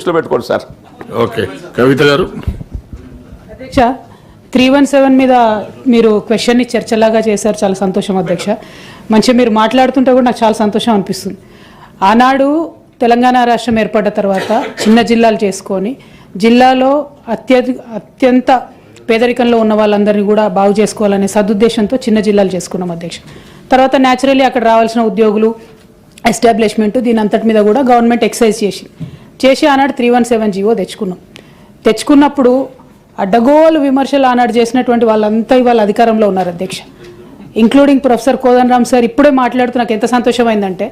దృష్టిలో పెట్టుకోండి sir. Okay. కవిత గారు. అధ్యక్ష త్రీ వన్ సెవెన్ మీద మీరు క్వశ్చన్ని చర్చలాగా చేశారు. చాలా సంతోషం అధ్యక్ష. మంచిగా మీరు మాట్లాడుతుంటే కూడా నాకు చాలా సంతోషం అనిపిస్తుంది. ఆనాడు తెలంగాణ రాష్ట్రం ఏర్పడ్డ తర్వాత చిన్న జిల్లాలు చేసుకొని జిల్లాలో అత్యధి అత్యంత పేదరికంలో ఉన్న వాళ్ళందరినీ కూడా బాగు చేసుకోవాలనే సదుద్దేశంతో చిన్న జిల్లాలు చేసుకున్నాం అధ్యక్ష. తర్వాత న్యాచురల్లీ అక్కడ రావాల్సిన ఉద్యోగులు ఎస్టాబ్లిష్మెంట్ దీని అంతటి మీద కూడా గవర్నమెంట్ ఎక్సైజ్ చేసి చేసి ఆనాడు త్రీ వన్ సెవెన్ జీవో తెచ్చుకున్నాం. తెచ్చుకున్నప్పుడు అడ్డగోలు విమర్శలు ఆనాడు చేసినటువంటి వాళ్ళంతా ఇవాళ అధికారంలో ఉన్నారు అధ్యక్ష. ఇంక్లూడింగ్ ప్రొఫెసర్ కోదండరామ్ సార్ ఇప్పుడే మాట్లాడుతూ నాకు ఎంత సంతోషమైందంటే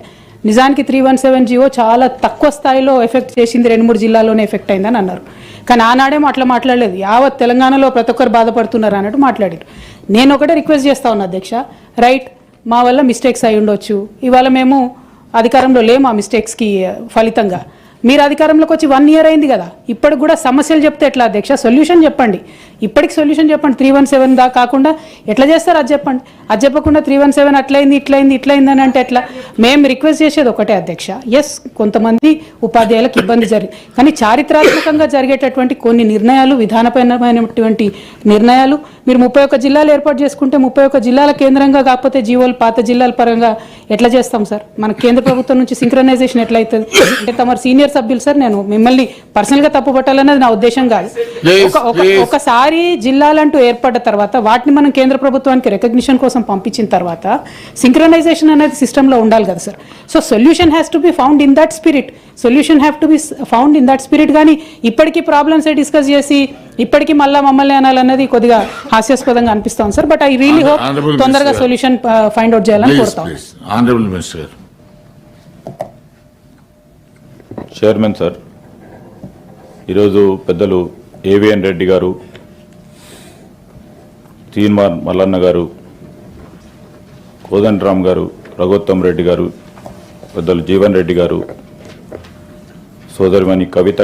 నిజానికి త్రీ వన్ సెవెన్ జీవో చాలా తక్కువ స్థాయిలో ఎఫెక్ట్ చేసింది రెండు మూడు జిల్లాల్లోనే ఎఫెక్ట్ అయిందని అన్నారు. కానీ ఆనాడేమో అట్లా మాట్లాడలేదు. యావత్ తెలంగాణలో ప్రతి ఒక్కరు బాధపడుతున్నారు అన్నట్టు మాట్లాడారు. నేను ఒకటే రిక్వెస్ట్ చేస్తా ఉన్నా అధ్యక్ష రైట్ మా వల్ల మిస్టేక్స్ అయి ఉండొచ్చు. ఇవాళ మేము అధికారంలో లేము ఆ మిస్టేక్స్కి ఫలితంగా. మీరు అధికారంలోకి వచ్చి వన్ ఇయర్ అయింది కదా. ఇప్పటికి కూడా సమస్యలు చెప్తే ఎట్లా అధ్యక్ష? సొల్యూషన్ చెప్పండి. ఇప్పటికి సొల్యూషన్ చెప్పండి. త్రీ వన్ సెవెన్ దా కాకుండా ఎట్లా చేస్తారు అది చెప్పండి. అది చెప్పకుండా త్రీ వన్ సెవెన్ అట్లయింది ఇట్లయింది ఇట్లయింది అని అంటే ఎట్లా? మేము రిక్వెస్ట్ చేసేది ఒకటే అధ్యక్ష. ఎస్ కొంతమంది ఉపాధ్యాయులకు ఇబ్బంది జరిగి కానీ చారిత్రాత్మకంగా జరిగేటటువంటి కొన్ని నిర్ణయాలు విధానపరమైనటువంటి నిర్ణయాలు మీరు ముప్పై ఒక్క జిల్లాలు ఏర్పాటు చేసుకుంటే ముప్పై ఒక్క జిల్లాల కేంద్రంగా కాకపోతే జీవోలు పాత జిల్లాల పరంగా ఎట్లా చేస్తాం సార్? మన కేంద్ర ప్రభుత్వం నుంచి సింక్రనైజేషన్ ఎట్లా అవుతుంది అంటే తమరు సీనియర్ సభ్యులు సార్ నేను మిమ్మల్ని పర్సనల్గా తప్పు పట్టాలన్నది నా ఉద్దేశం కాదు. Please, ఒక- ఒక- please. ఒకసారి జిల్లాలంటూ ఏర్పడ్డ తర్వాత వాటిని మనం కేంద్ర ప్రభుత్వానికి రికగ్నిషన్ కోసం పంపించిన తర్వాత సింక్రనైజేషన్ అనేది సిస్టంలో ఉండాలి కదా sir. So solution has to be found in that spirit solution have to be found in that spirit కానీ ఇప్పటికీ ప్రాబ్లమ్స్ డిస్కస్ చేసి ఇప్పటికీ మళ్ళా మమ్మల్ని అనాలన్నది కొద్దిగా హాస్యాస్పదంగా అనిపిస్తాం sir. But I really hope తొందరగా. సొల్యూషన్ ఫైండ్ అవుట్ చేయాలని కోరుతాం. ఆనరబుల్ మినిస్టర్ చైర్మన్ సార్ ఈరోజు పెద్దలు ఏవిఎన్ రెడ్డి గారు తీన్మార్ మల్లన్న గారు కోదండరామ్ గారు రఘోత్తమ్ రెడ్డి గారు పెద్దలు జీవన్ రెడ్డి గారు సోదరిమణి కవిత